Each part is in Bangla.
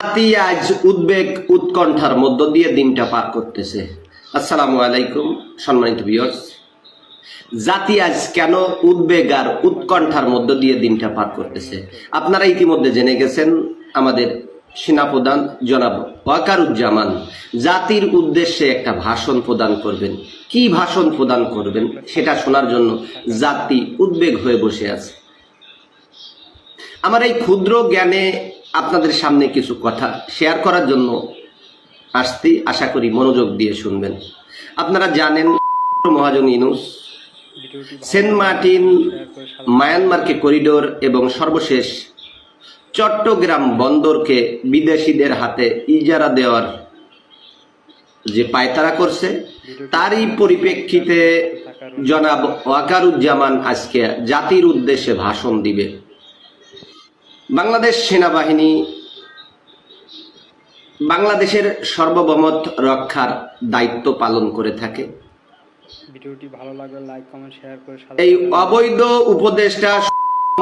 জাতি আজ উদ্বেগ উৎকণ্ঠার মধ্য দিয়ে দিনটা পার করতেছে। আসসালামু আলাইকুম, সম্মানিত ভিউয়ার্স জাতি আজ কেন উদ্বেগ আর উৎকণ্ঠার মধ্য দিয়ে দিনটা পার করতেছে? আপনারা ইতিমধ্যে জেনে গেছেন আমাদের সেনাপ্রধান জনাব ওয়াকারুজ্জামান জাতির উদ্দেশ্যে একটা ভাষণ প্রদান করবেন। কি ভাষণ প্রদান করবেন সেটা শোনার জন্য জাতি উদ্বেগ হয়ে বসে আছে। আমার এই ক্ষুদ্র জ্ঞানে আপনাদের সামনে কিছু কথা শেয়ার করার জন্য আসছি, আশা করি মনোযোগ দিয়ে শুনবেন। আপনারা জানেন মহাজন ইনুস, সেন্ট মার্টিন, মায়ানমারকে করিডোর এবং সর্বশেষ চট্টগ্রাম বন্দরকে বিদেশিদের হাতে ইজারা দেওয়ার যে পায়তারা করছে, তারই পরিপ্রেক্ষিতে জনাব ওয়াকারুজ্জামান আজকে জাতির উদ্দেশ্যে ভাষণ দিবে। বাংলাদেশ সেনাবাহিনী বাংলাদেশের সর্বভৌমত রক্ষার দায়িত্ব পালন করে থাকে। ভিডিওটি ভালো লাগলে লাইক কমেন্ট শেয়ার করে এই অবৈধ উপদেষ্টা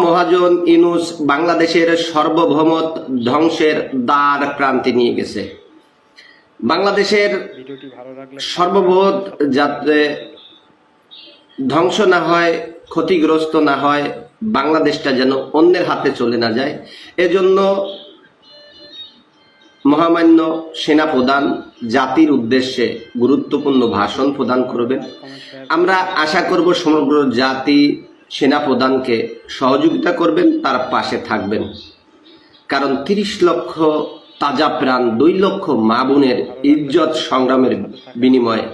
মহাজন ইনুস বাংলাদেশের সার্বভৌমত ধ্বংসের দ্বার প্রান্তে নিয়ে গেছে। বাংলাদেশের ভিডিওটি ভালো লাগলে সর্ববৃহৎ যাতে ধ্বংস না হয় ক্ষতিগ্রস্ত না হয় বাংলাদেশটা যেন অন্যের হাতে চলে না যায়। এজন্য মহামান্য সেনাপ্রধান জাতির উদ্দেশ্যে গুরুত্বপূর্ণ ভাষণ প্রদান করবেন। আমরা আশা করব সমগ্র জাতি সেনাপ্রধানকে সহযোগিতা করবেন, তার পাশে থাকবেন। কারণ তিরিশ লক্ষ তাজা প্রাণ, দুই লক্ষ মা বোনের ইজ্জত সংগ্রামের বিনিময়ে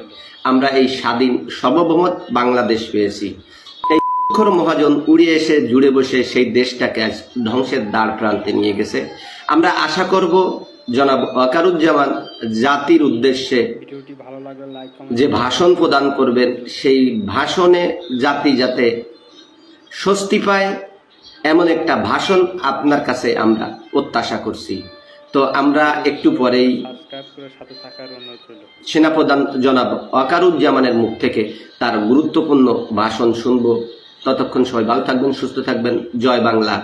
আমরা এই স্বাধীন সর্বভৌমত বাংলাদেশ পেয়েছি। অক্ষর মহাজন উড়ে এসে জুড়ে বসে সেই দেশটাকে আজ ধ্বংসের দ্বার প্রান্তে নিয়ে গেছে। আমরা আশা করব, জনাব ওয়াকারুজ্জামান, জাতির উদ্দেশ্যে যে ভাষণ প্রদান করবেন, সেই ভাষণে জাতি যাতে স্বস্তি পায়, এমন একটা ভাষণ আপনার কাছে আমরা প্রত্যাশা করছি। তো আমরা একটু পরেই সেনাপ্রধান জনাব ওয়াকারুজ্জামানের মুখ থেকে তার গুরুত্বপূর্ণ ভাষণ শুনব। ততক্ষণ সবাই ভালো থাকবেন সুস্থ থাকবেন। জয় বাংলা।